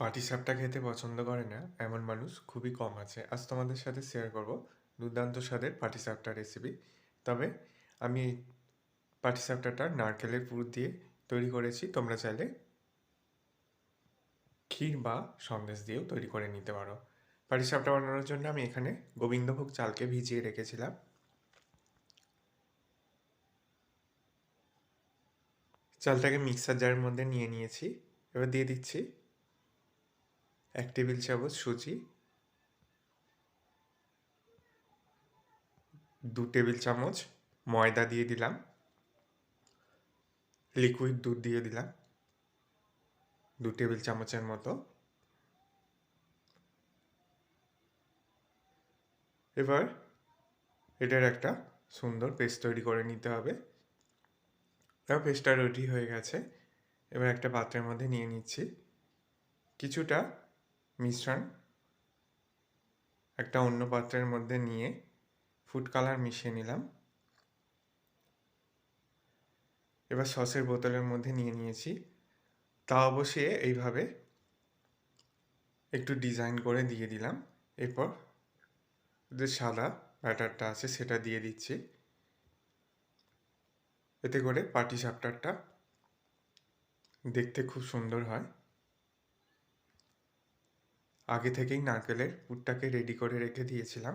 পাটিসাপটা খেতে পছন্দ করে না, এমন মানুষ খুবই কম আছে। আজ তোমাদের সাথে শেয়ার করব দুর্দান্ত স্বাদের পাটিসাপটা রেসিপি তবে আমি এই পাটিসাপটাটা নারকেলের পুর দিয়ে তৈরি করেছি, তোমরা চাইলে ক্ষীর বা সন্দেশ দিয়েও তৈরি করে নিতে পারো। পাটিসাপটা বানানোর জন্য আমি এখানে গোবিন্দভোগ চালকে ভিজিয়ে রেখেছিলাম। চালটাকে মিক্সার জারের মধ্যে নিয়ে নিয়েছি। এবার দিয়ে দিচ্ছি এক টেবিল চামচ সুজি, দু টেবিল চামচ ময়দা দিয়ে দিলাম লিকুইড দুধ দিয়ে দিলাম, দু টেবিল চামচের মতো। এবার এটার একটা সুন্দর পেস্ট তৈরি করে নিতে হবে। এবার পেস্টটা রেডি হয়ে গেছে। এবার একটা পাত্রের মধ্যে নিয়ে নিচ্ছি। কিছুটা মিশ্রণ একটা অন্য পাত্রের মধ্যে নিয়ে ফুড কালার মিশিয়ে নিলাম। এবার সসের বোতলের মধ্যে নিয়ে নিয়েছি। তাওয়া বসিয়ে এইভাবে একটু ডিজাইন করে দিয়ে দিলাম। এরপর যে সাদা ব্যাটারটা আছে সেটা দিয়ে দিচ্ছি। এতে করে পাটি সাপটারটা দেখতে খুব সুন্দর হয়। আগে থেকেই নারকেলের পুরটাকে রেডি করে রেখে দিয়েছিলাম।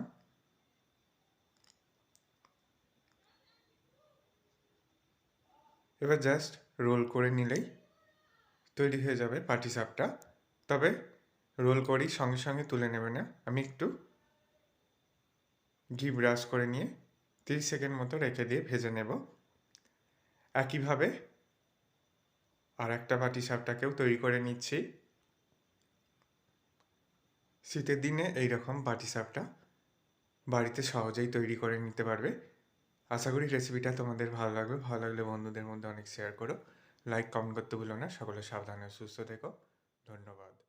এবার জাস্ট রোল করে নিলেই তৈরি হয়ে যাবে পাটি সাপটা তবে রোল করেই সঙ্গে সঙ্গে তুলে নেবে না। আমি একটু ঘি ব্রাশ করে নিয়ে তিরিশ সেকেন্ড মতো রেখে দিয়ে ভেজে নেব। একইভাবে আর একটা পাটি সাপটাকেও তৈরি করে নিচ্ছি। শীতের দিনে এই রকম পাটিসাপটা বাড়িতে সহজেই তৈরি করে নিতে পারবে। আশা করি রেসিপিটা তোমাদের ভালো লাগবে ভালো লাগলে বন্ধুদের মধ্যে অনেক শেয়ার করো। লাইক কমেন্ট করতে ভুলো না। সকলে সাবধানে সুস্থ থেকো। ধন্যবাদ।